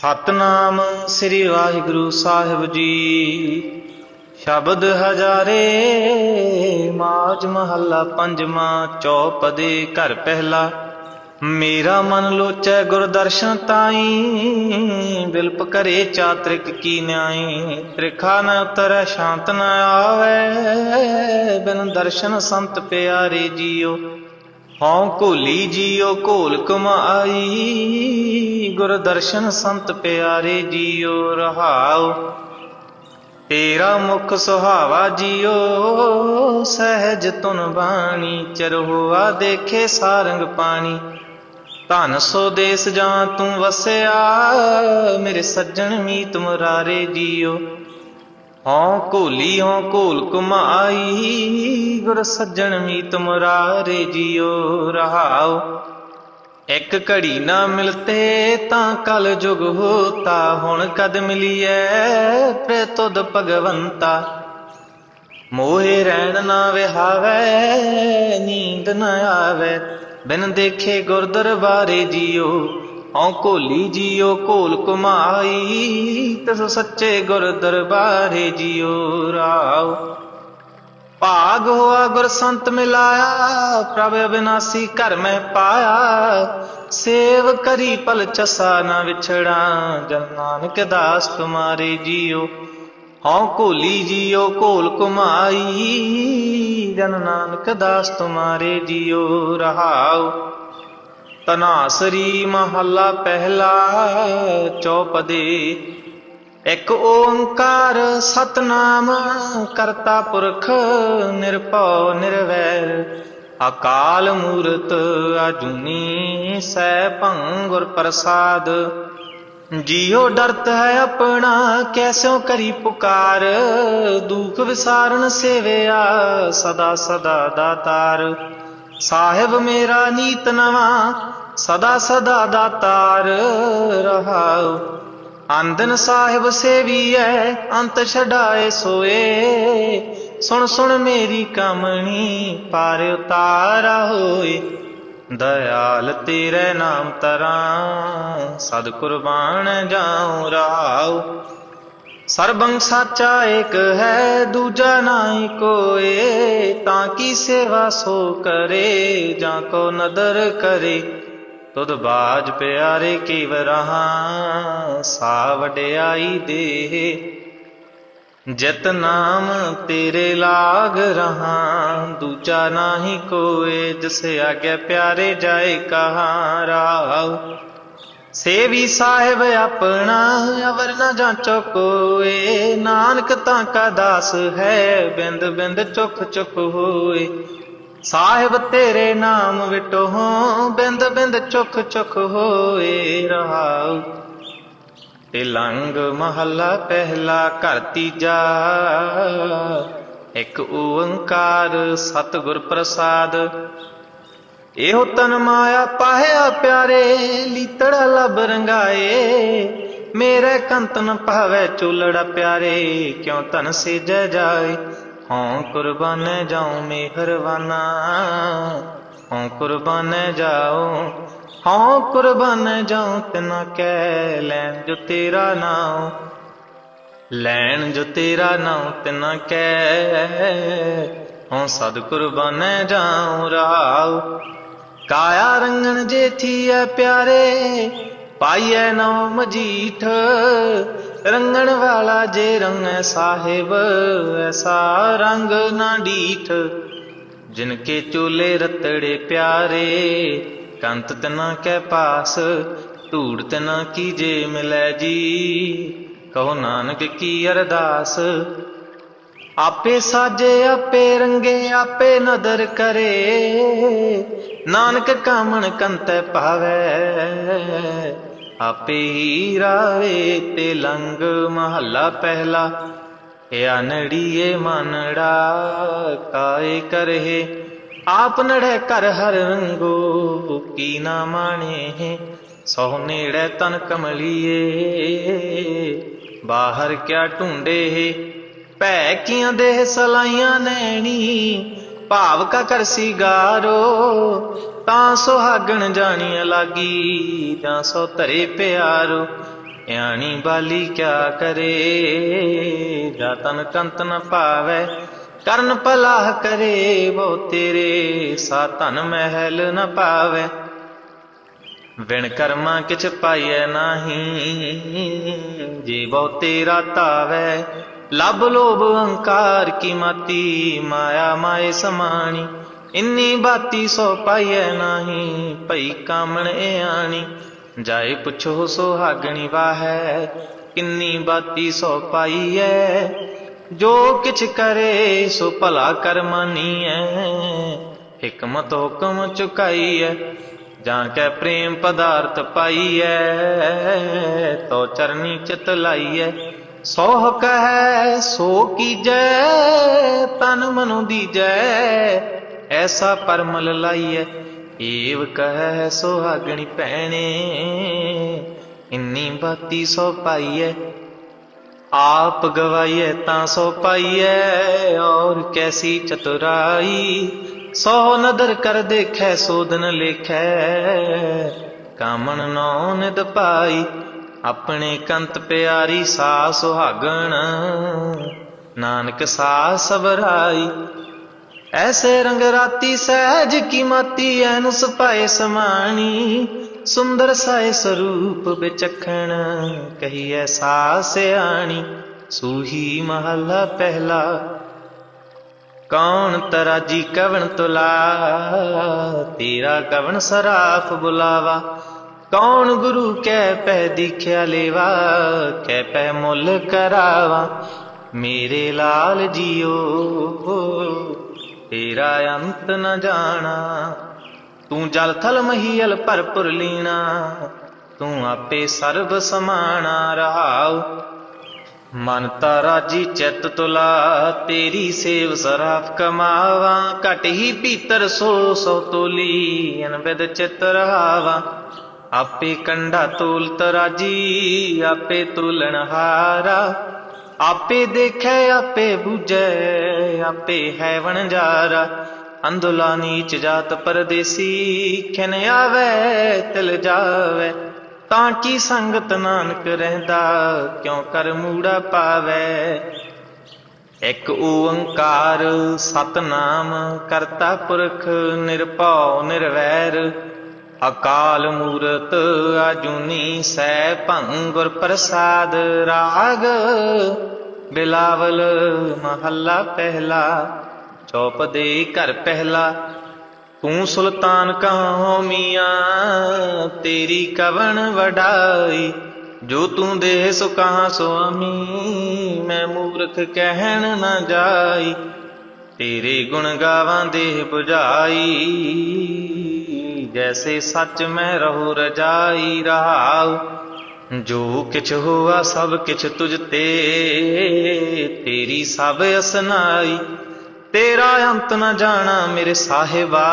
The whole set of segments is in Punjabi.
ਸਤਨਾਮ ਸ੍ਰੀ ਵਾਹਿਗੁਰੂ ਸਾਹਿਬ ਜੀ। ਸ਼ਬਦ ਹਜ਼ਾਰੇ, ਮਾਜ ਮਹੱਲਾ ਪੰਜਵਾਂ ਚੌਪਦੇ ਘਰ ਪਹਿਲਾ। ਮੇਰਾ ਮਨ ਲੋਚੈ ਗੁਰਦਰਸ਼ਨ ਤਾਈ, ਬਿਲਪ ਕਰੇ ਚਾਤ੍ਰਿਕ ਕੀ ਨਿਆਈ। ਤ੍ਰਿਖਾ ਨ ਉਤਰੈ, ਸ਼ਾਂਤ ਨ ਆਵੈ, ਬਿਨ ਦਰਸ਼ਨ ਸੰਤ ਪਿਆਰੇ ਜੀਓ। ਹਉ ਘੋਲੀ ਜੀਓ ਘੋਲ ਕਮਾਈ, ਗੁਰ ਦਰਸ਼ਨ ਸੰਤ ਪਿਆਰੇ ਜੀਓ ਰਹਾਉ। ਤੇਰਾ ਮੁਖ ਸੁਹਾਵਾ ਜੀਓ, ਸਹਿਜ ਤੁਨ ਬਾਣੀ, ਚਰਹੁਆ ਦੇਖੇ ਸਾਰੰਗ ਪਾਣੀ। ਧਨ ਸੋ ਦੇਸ ਜਾਂ ਤੂੰ ਵਸਿਆ, ਮੇਰੇ ਸੱਜਣ ਮੀਤ ਮੁਰਾਰੇ ਜੀਓ। ਹਉ ਘੋਲੀ ਹਉ ਘੋਲ ਕੁਮਾਈ, ਗੁਰ ਸੱਜਣ ਮੀਤ ਮੁਰਾਰੇ ਜੀਓ ਰਹਾਉ ਇੱਕ ਘੜੀ ਨਾ ਮਿਲਤੇ ਤਾਂ ਕਲ ਜੁਗ ਹੋਤਾ, ਹੁਣ ਕਦ ਮਿਲੀਐ ਪ੍ਰੇ ਤੁਧ ਭਗਵੰਤਾ। ਮੋਹਿ ਰਹਿਣ ਨਾ ਵਿਹਾਵੈ, ਨੀਂਦ ਨਾ ਆਵੈ, ਬਿਨ ਦੇਖੇ ਗੁਰ ਦਰਬਾਰੇ ਜੀਓ। ਹਉ ਘੋਲੀ ਜੀਓ, ਘੋਲ ਕੁਮਾਈ ਤਸ ਸੱਚੇ ਗੁਰ ਦਰਬਾਰੇ ਜੀਓ ਰਾਉ ਭਾਗ ਹੋਆ ਗੁਰ ਸੰਤ ਮਿਲਾਇਆ, ਪ੍ਰਭ ਅਬਿਨਾਸੀ ਘਰ ਮੈਂ ਪਾਇਆ। ਸੇਵ ਕਰੀ ਪਲ ਚਸਾ ਨਾ ਵਿਛੜਾ, ਜਨ ਨਾਨਕ ਦਾਸ ਤੁਮਾਰੇ ਜੀਓ। ਹਉ ਘੋਲੀ ਜੀਓ, ਘੋਲ ਕੁਮਾਈ ਜਨ ਨਾਨਕ ਦਾਸ ਤੁਮਾਰੇ ਜੀਓ ਰਹਾਉ ਤਨਾਸਰੀ ਮਹੱਲਾ ਪਹਿਲਾ ਚੌਪਦੇ। ਇੱਕ ਓੰਕਾਰ ਸਤਨਾਮ ਕਰਤਾ ਪੁਰਖ ਨਿਰਭਉ ਨਿਰਵੈਰ। ਅਕਾਲ ਮੂਰਤ ਅਜੂਨੀ ਸੈ ਭੰਗੁਰ ਪ੍ਰਸਾਦ। ਜੀਉ ਡਰਤ ਹੈ ਆਪਣਾ ਕੈਸਿਓ ਕਰੀ ਪੁਕਾਰ। ਦੁਖ ਵਿਸਾਰਨ ਸੇਵਿਆ ਸਦਾ ਸਦਾ ਦਾਤਾਰ ਸਾਹਿਬ ਮੇਰਾ ਨੀਤ ਨਵਾਂ, ਸਦਾ ਸਦਾ ਦਾਤਾਰ ਰਹਾਉ। ਆਂਦਨ ਸਾਹਿਬ ਸੇਵੀਐ, ਅੰਤ ਛਡਾਏ ਸੋਏ। ਸੁਣ ਸੁਣ ਮੇਰੀ ਕਮਣੀ, ਪਾਰ ਉਤਾਰਾ ਹੋਏ। ਦਇਆਲ ਤੇਰੇ ਨਾਮ ਤਰਾਂ ਸਦ ਕੁਰਬਾਨ ਜਾਉ ਰਾਉ ਸਰਬੰ ਸਾਚਾ ਏਕ ਹੈ, ਦੂਜਾ ਨਾਹੀ ਕੋਏ, ਤਾਂ ਕੀ ਸੇਵਾ ਸੋ ਕਰੇ, ਜਾਂ ਕੋ ਨਦਰ ਕਰੇ। ਤੁਧ ਬਾਜ ਪਿਆਰੇ ਕੀ ਵਰਹਾ ਸਾ ਵਡਿਆਈ ਦੇ ਜਿਤ ਨਾਮ ਤੇਰੇ ਲਾਗ ਰਹਾ ਦੂਜਾ ਨਾਹੀ ਕੋਏ, ਜਿਸ ਆਗੇ ਪਿਆਰੇ ਜਾਏ ਕਹਾ ਰਾਉ ਸੇਵੀ ਸਾਹਿਬ ਆਪਣਾ ਅਵਰ ਨ ਜਾਂਚੋ ਕੋਏ ਨਾਨਕ ਤਾਂ ਕਾ ਦਾਸ ਹੈ, ਬਿੰਦ ਬਿੰਦ ਚੁਖ ਚੁਖ ਹੋਏ। ਸਾਹਿਬ ਤੇਰੇ ਨਾਮ ਵਿਟੋ ਬਿੰਦ ਬਿੰਦ ਚੁਖ ਚੁਖ ਹੋਏ। ਰਹਾਉ ਤੇ ਲੰਗ ਮਹੱਲਾ ਪਹਿਲਾ ਘਰ ਤੀਜਾ। ਇੱਕ ਓੰਕਾਰ ਸਤਿਗੁਰ ਪ੍ਰਸਾਦ ਇਹੋ ਤਨ ਮਾਇਆ ਪਾਹਿਆ ਪਿਆਰੇ, ਲੀਤੜਾ ਲਬ ਰੰਗਾਏ। ਮੇਰੇ ਕੰਤਨ ਭਾਵੇ ਚੁਲੜਾ ਪਿਆਰੇ, ਕਿਉ ਤਨ ਸੇਜੈ ਜਾਏ? ਹਉ ਕੁਰਬਾਨ ਜਾਉ ਮੇਹਰਵਾਨਾ ਹਉ ਕੁਰਬਾਨ ਜਾਉ, ਹਉ ਕੁਰਬਾਨ ਜਾਉ ਤਿਨਾ ਕੈ, ਲੈਣ ਜੋ ਤੇਰਾ ਨਾਮ ਲੈਣ ਜੋ ਤੇਰਾ ਨਾਮ ਤਿਨਾ ਕੈ, ਹਉ ਸਦ ਕੁਰਬਾਨ ਜਾਉ ਰਾਉ। ਕਾਇਆ ਰੰਗਣ ਜੇਥੀ ਐ ਪਿਆਰੇ, ਪਾਈਐ ਨਉ ਮਜੀਠ ਰੰਗਣ ਵਾਲਾ ਜੇ ਰੰਗੈ ਸਾਹਿਬ, ਐਸਾ ਰੰਗ ਨਾ ਡੀਠ। ਜਿਨ ਕੇ ਚੋਲੇ ਰਤੜੇ ਪਿਆਰੇ, ਕੰਤ ਤਨਾ ਕੈ ਪਾਸ, ਧੂੜ ਤਨਾ ਕੀਜੇ ਮਿਲੈ ਜੀ। ਕਹੋ ਨਾਨਕ ਕੀ ਅਰਦਾਸ ਆਪੇ ਸਾਜੇ, ਆਪੇ ਰੰਗੇ, ਆਪੇ ਨਦਰ ਕਰੇ। ਨਾਨਕ ਕਾਮਣ ਕੰਤੈ ਭਾਵੈ, ਆਪੇ ਹੀ ਰਾਵੇ ਤੇ ਲੰਗ ਮਹੱਲਾ ਪਹਿਲਾ। ਅਨੜੀਏ ਮਨੜਾ ਕਾਏ ਕਰਹਿ, ਆਪ ਨੜੈ ਕਰ ਹਰ ਰੰਗੋ, ਕੀ ਨਾ ਮਾਣੇ। ਸੋ ਨੇੜੇ ਤਨ ਕਮਲੀਏ, ਬਾਹਰ ਕਿਆ ਢੂੰਡੇ ਭੈ ਕੀਆਂ ਦੇਹ ਸਲਾਈਆਂ ਨੈਣੀ ਭਾਵ ਕਾ ਕਰਸੀ ਗਾਰੋ ਤਾਂ ਸੁਹਾਗਣ ਜਾਣੀਆਂ ਲਾਗੀ ਜਾਂ ਸੋ ਧਰੇ ਪਿਆਰੋ ਇਆਣੀ ਬਾਲੀ ਕਿਆ ਕਰੇ, ਜਾ ਤਨ ਕੰਤ ਨ ਪਾਵੈ ਕਰਨ ਭਲਾ ਕਰੇ ਬੋ ਤੇਰੇ ਸਾ ਮਹਿਲ ਨ ਪਾਵੈ। ਵਿਣ ਕਰਮਾ ਕਿਛ ਪਾਈਐ ਨਾਹੀ, ਜੇ ਬਹੁ ਤੇਰਾ ਤਾਵੈ ਲਬ ਲੋਭ ਅਹੰਕਾਰ ਕੀ ਮਾਤੀ, ਮਾਇਆ ਮਾਏ ਸਮਾਣੀ। ਇੰਨੀ ਬਾਤੀ ਸੋ ਪਾਈਐ ਨਾਹੀ, ਭਈ ਕਾਮਣ ਆਣੀ। ਜਾਏ ਪੁੱਛੋ ਸੁਹਾਗਣੀ ਵਾਹੈ, ਕਿੰਨੀ ਬਾਤੀ ਸੋ ਪਾਈਐ। ਜੋ ਕਿਛ ਕਰੇ, ਸੋ ਭਲਾ ਕਰਮਾਨੀਐ ਹਕਮਤ ਹੁਕਮ ਚੁਕਾਈਐ, ਜਾਂ ਕੈ ਪ੍ਰੇਮ ਪਦਾਰਥ ਪਾਈਐ ਤੋ ਚਰਨੀ ਚਿਤ ਲਾਈਐ। ਸੋਹ ਕਹੈ, ਸੋ ਕੀਜੈ, ਤਨ ਮਨੁ ਦੀਜੈ, ਐਸਾ ਪਰਮਲ ਲਾਈਐ। ਏਵ ਕਹੈ, ਸੁਹਾਗਣੀ ਭੈਣੇ, ਇੰਨੀ ਬਾਤੀ ਸੋ ਪਾਈਐ। ਆਪ ਗਵਾਈਐ, ਤਾਂ ਸੋ ਪਾਈਐ, ਔਰ ਕੈਸੀ ਚਤੁਰਾਈ। ਸੋ ਨਦਰ ਕਰ ਦੇਖੈ ਸੋਦਨ ਲੇਖੈ। ਕਾਮਣ ਨੌ ਨਿਦ ਪਾਈ ਆਪਣੇ ਕੰਤ ਪਿਆਰੀ ਸਾ ਸੁਹਾਗਣ, ਨਾਨਕ ਸਾ ਸਬਰਾਈ ਐਸੇ ਰੰਗ ਰਾਤੀ ਸਹਿਜ ਕੀ ਮਾਤੀ, ਐਨ ਸੁਪਾਏ ਸਮਾਣੀ, ਸੁੰਦਰ ਸਾਏ ਸਰੂਪ ਵਿਚਖਣ ਕਹੀ ਐਸਾ ਸਿਆਣੀ, ਸੂਹੀ ਮਹਲਾ ਪਹਿਲਾ। ਕੌਣ ਤਰਾਜੀ ਕਵਣ ਤੁਲਾ, ਤੇਰਾ ਕਵਣ ਸਰਾਫ ਬੁਲਾਵਾ। ਕੌਣ ਗੁਰੂ ਕੈ ਪੈ ਦਿਖਿਆ ਲੇਵਾ ਕੈ ਪੈ ਮੁੱਲ ਕਰਾਵਾ। ਮੇਰੇ ਲਾਲ ਜੀਓ ਤੇਰਾ ਅੰਤ ਨ ਜਾਣਾ। ਤੂੰ ਜਲ ਥਲ ਮਹੀਲ ਭਰਪੁਰ ਲੀਣਾ, ਤੂੰ ਆਪੇ ਸਰਬ ਸਮਾਣਾ ਰਹਾਉ। ਮਨ ਤਾ ਰਾਜੀ ਚਿਤ ਤੁਲਾ, ਤੇਰੀ ਸੇਵ ਸਰਾਫ ਕਮਾਵਾ। ਘਟ ਹੀ ਭੀਤਰ ਸੋ ਸੋ ਤੋਲੀ ਅਨਬਿਦ ਚਿਤ ਰਹਾਵਾ। ਆਪੇ ਕੰਡਾ ਤੋਲ ਤਰਾਜੀ, ਆਪੇ ਤੁਲਣ ਹਾਰਾ। ਆਪੇ ਦੇਖੈ, ਆਪੇ ਬੂਝੈ, ਆਪੇ ਹੈ ਵਣਜਾਰਾ ਅੰਧੁਲਾ ਨੀਚ ਜਾਤ ਪਰਦੇਸੀ, ਖਿਨ ਆਵੇ, ਤਿਲ ਜਾਵੇ। ਤਾਂ ਕੀ ਸੰਗਤ ਨਾਨਕ ਰਹਿੰਦਾ, ਕਿਉ ਕਰ ਮੂੜਾ ਪਾਵੇ? ਇੱਕ ਓੰਕਾਰ ਸਤਨਾਮ ਕਰਤਾ ਪੁਰਖ, ਨਿਰਭਉ, ਨਿਰਵੈਰ। ਅਕਾਲ ਮੂਰਤ ਆਜੂਨੀ ਸੈ ਭੰਗ ਗੁਰ ਪ੍ਰਸਾਦ ਰਾਗ। ਬਿਲਾਵਲ ਮਹੱਲਾ ਪਹਿਲਾ, ਚੌਪ ਦੇ ਘਰ ਪਹਿਲਾ। ਤੂੰ ਸੁਲਤਾਨ ਕਹਾਂ ਮੀਆਂ, ਤੇਰੀ ਕਵਣ ਵਡਾਈ। ਜੋ ਤੂੰ ਦੇ ਸੋ ਕਹਾਂ ਸੁਆਮੀ, ਮੈਂ ਮੂਰਖ ਕਹਿਣ ਨਾ ਜਾਈ। ਤੇਰੇ ਗੁਣ ਗਾਵਾਂ ਦੇ 부ਝਾਈ ਜੈਸੇ ਸੱਚ ਮੈਂ ਰਹੋ ਰਜਾਈ ਰਹਾਉ। ਜੋ ਕਿਛ ਹੋਆ ਸਭ ਕਿਛ ਤੁਝ ਤੇ। ਤੇਰੀ ਸਭ ਅਸਨਾਈ। ਤੇਰਾ ਅੰਤ ਨਾ ਜਾਣਾ ਮੇਰੇ ਸਾਹਿਬਾ।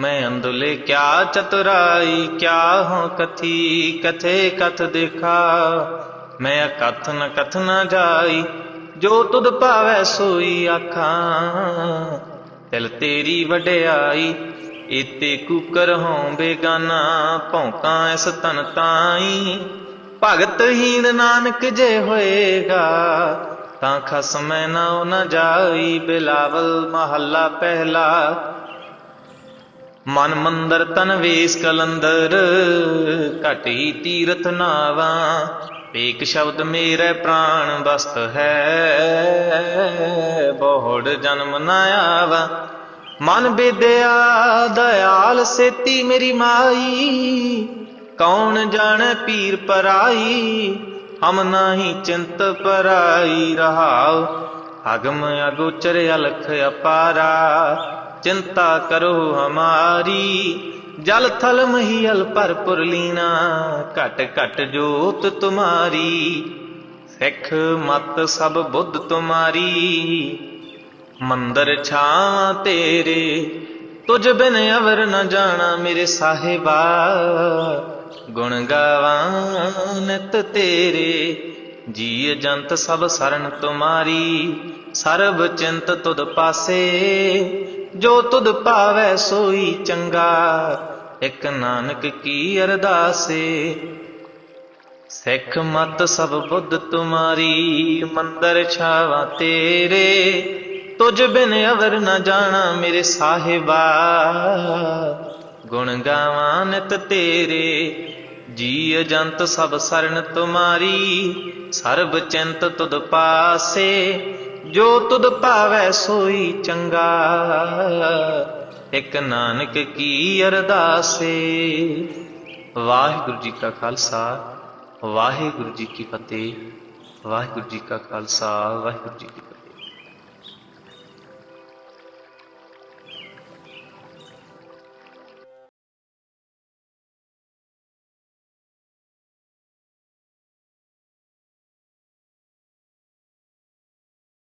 ਮੈਂ ਅੰਦੁਲੇ ਕਿਆ ਚਤੁਰਾਈ, ਕਿਆ ਹਾਂ ਕਥੀ, ਕਥੇ ਕਥ ਦੇਖਾ। ਮੈਂ ਕਥ ਨ ਕਥ ਨ ਜਾਈ। ਜੋ ਤੁਧ ਭਾਵੈ ਸੋਈ ਆਖਾਂ। ਤਿਲ ਤੇਰੀ ਵਡਿਆਈ ਇਤੇ ਕੁਕਰ ਹੋਂ ਬੇਗਾਨਾ, ਭੌਂਕਾਂ ਇਸ ਤਨ ਤਾਈ। ਭਗਤ ਹੀਨ ਨਾਨਕ ਜੇ ਹੋਏਗਾ, ਤਾਂ ਖਸਮੈ ਨਾ ਉਹ ਨਾ ਜਾਈ, ਬਿਲਾਵਲ ਮਹੱਲਾ ਪਹਿਲਾ। ਮਨ ਮੰਦਰ ਤਨ ਵੇਸ ਕਲੰਦਰ, ਘਟੀ ਤੀਰਥ ਨਾਵਾ। ਏਕ ਸ਼ਬਦ ਮੇਰੇ ਪ੍ਰਾਣ ਬਸਤ ਹੈ। ਬਹੁੜ ਜਨਮ ਨਾ ਆਵਾ। ਮਨ ਬੇਦਿਆ, ਦਇਆਲ ਸੇਤੀ ਮੇਰੀ ਮਾਈ। ਕੌਣ ਜਾਣੈ ਪੀਰ ਪਰਾਈ? ਹਮ ਨਾਹੀ ਚਿੰਤ ਪਰਾਈ ਰਹਾਉ। ਅਗਮ ਅਗੋਚਰ ਅਲਖ ਅਪਾਰਾ। ਚਿੰਤਾ ਕਰੋ ਹਮਾਰੀ। ਜਲ ਥਲ ਮਹੀਲ ਭਰਪੁਰ ਲੀਨਾ, ਘਟ ਘਟ ਜੋਤ ਤੁਮਾਰੀ, ਸਿੱਖ ਮਤ ਸਭ ਬੁੱਧ ਤੁਮਾਰੀ। ਮੰਦਰ ਛਾਂ ਤੇਰੇ, ਤੁਝ ਬਿਨ ਅਵਰ ਨ ਜਾਣਾ ਮੇਰੇ ਸਾਹਿਬਾ। ਗੁਣ ਗਾਵਾਂ ਨਿਤ ਤੇਰੇ ਜੀ ਜੰਤ ਸਭ ਸਰਨ ਤੁਮਾਰੀ। ਸਰਬ ਚਿੰਤ ਤੁਧ ਪਾਸੇ, ਜੋ ਤੁਧ ਪਾਵੈ ਸੋਈ ਚੰਗਾ। ਇਕ ਨਾਨਕ ਕੀ ਅਰਦਾਸੇ? ਸਿੱਖ ਮਤ ਸਭ ਬੁੱਧ ਤੁਮਾਰੀ, ਮੰਦਰ ਛਾਵਾ ਤੇਰੇ। ਤੁਝ ਬਿਨ ਅਵਰ ਨਾ ਜਾਣਾ ਮੇਰੇ ਸਾਹਿਬਾ। ਗੁਣ ਗਾਵਾਂ ਨਿਤ ਤੇਰੇ, ਜੀ ਅਜੰਤ ਸਭ ਸਰਨ ਤੁਮਾਰੀ। ਸਰਬ ਚਿੰਤ ਤੁਧ ਪਾਸੇ, ਜੋ ਤੁਧ ਭਾਵੈ ਸੋਈ ਚੰਗਾ। ਇਕ ਨਾਨਕ ਕੀ ਅਰਦਾਸੇ। ਵਾਹਿਗੁਰੂ ਜੀ ਕਾ ਖਾਲਸਾ, ਵਾਹਿਗੁਰੂ ਜੀ ਕੀ ਫਤਿਹ, ਵਾਹਿਗੁਰੂ ਜੀ ਕਾ ਖਾਲਸਾ, ਵਾਹਿਗੁਰੂ ਜੀ ਕੀ ਫਤਿਹ